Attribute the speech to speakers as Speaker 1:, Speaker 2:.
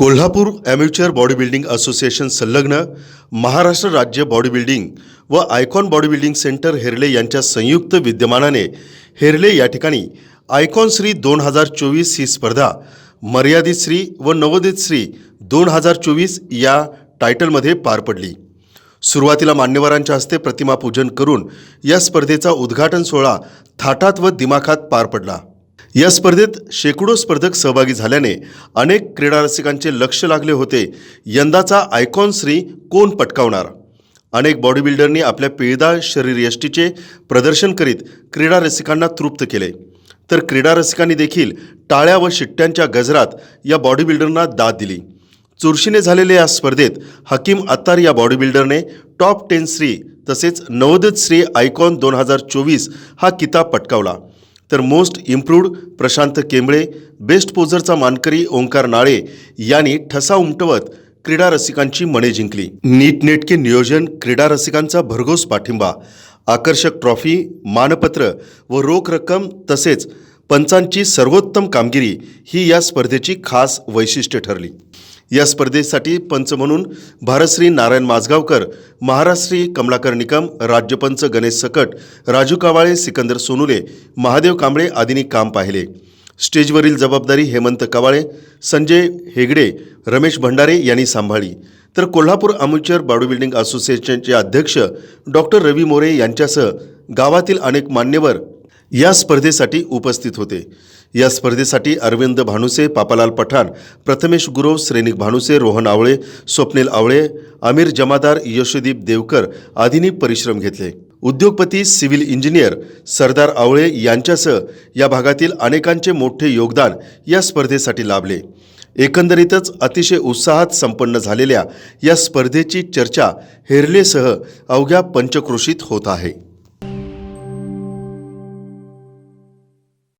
Speaker 1: Kolhapur amateur body building association संलग्न महाराष्ट्र राज्य body building व icon body building centre Herle यांच्या संयुक्त विद्यमानाने हेरले या ठिकाणी आयकॉन श्री दोन हजार चोवीस ही स्पर्धा मर्यादित श्री व नवोदित श्री दोन हजार चोवीस या टायटलमध्ये पार पडली. सुरुवातीला मान्यवरांच्या हस्ते प्रतिमा पूजन करून या स्पर्धेचा उद्घाटन सोहळा थाटात व दिमाखात पार पडला. या स्पर्धेत शेकडो स्पर्धक सहभागी झाल्याने अनेक क्रीडा रसिकांचे लक्ष लागले होते. यंदाचा आयकॉन श्री कोण पटकावणार? अनेक बॉडी बिल्डरनी आपल्या पिळदार शरीरयष्टीचे प्रदर्शन करीत क्रीडा रसिकांना तृप्त केले. तर क्रीडा रसिकांनी देखील टाळ्या व शिट्ट्यांच्या गजरात या बॉडी बिल्डरना दाद दिली. चुरशीने झालेल्या या स्पर्धेत हकीम अत्तार या बॉडी बिल्डरने टॉप टेन श्री तसेच नवोदित श्री आयकॉन दोन हजार चोवीस हा किताब पटकावला. तर most improved Prashant Kembale best पोझरचा मानकरी ओंकार नाळे यांनी ठसा उमटवत क्रीडा रसिकांची मने जिंकली. नीटनेटके नियोजन क्रीडा रसिकांचा भरघोस पाठिंबा आकर्षक ट्रॉफी मानपत्र व रोख रक्कम तसेच पंचांची सर्वोत्तम कामगिरी ही या स्पर्धेची खास वैशिष्ट्य ठरली. या स्पर्धेसाठी पंच म्हणून भारतश्री नारायण माजगावकर महाराष्ट्री कमलाकर निकम राज्यपंच गणेश सकट राजू कावाळे सिकंदर सोनुले महादेव कांबळे आदींनी काम पाहिले. स्टेजवरील जबाबदारी हेमंत कवाळे संजय हेगडे रमेश भंडारे यांनी सांभाळली. तर कोल्हापूर अम्युचर बॉडी बिल्डिंग असोसिएशनचे अध्यक्ष डॉक्टर रवी मोरे यांच्यासह गावातील अनेक मान्यवर या स्पर्धेसाठी उपस्थित होते. या स्पर्धेसाठी अरविंद भानुसे पापालाल पठाण प्रथमेश गुरव श्रेनिक भानुसे रोहन आवळे स्वप्नील आवळे आमिर जमादार यशोदीप देवकर आदींनी परिश्रम घेतले. उद्योगपती सिव्हिल इंजिनियर सरदार आवळे यांच्यासह या भागातील अनेकांचे मोठे योगदान या स्पर्धेसाठी लाभले. एकंदरीतच अतिशय उत्साहात संपन्न झालेल्या या स्पर्धेची चर्चा हेरलेसह अवघ्या पंचक्रोशीत होत आहे.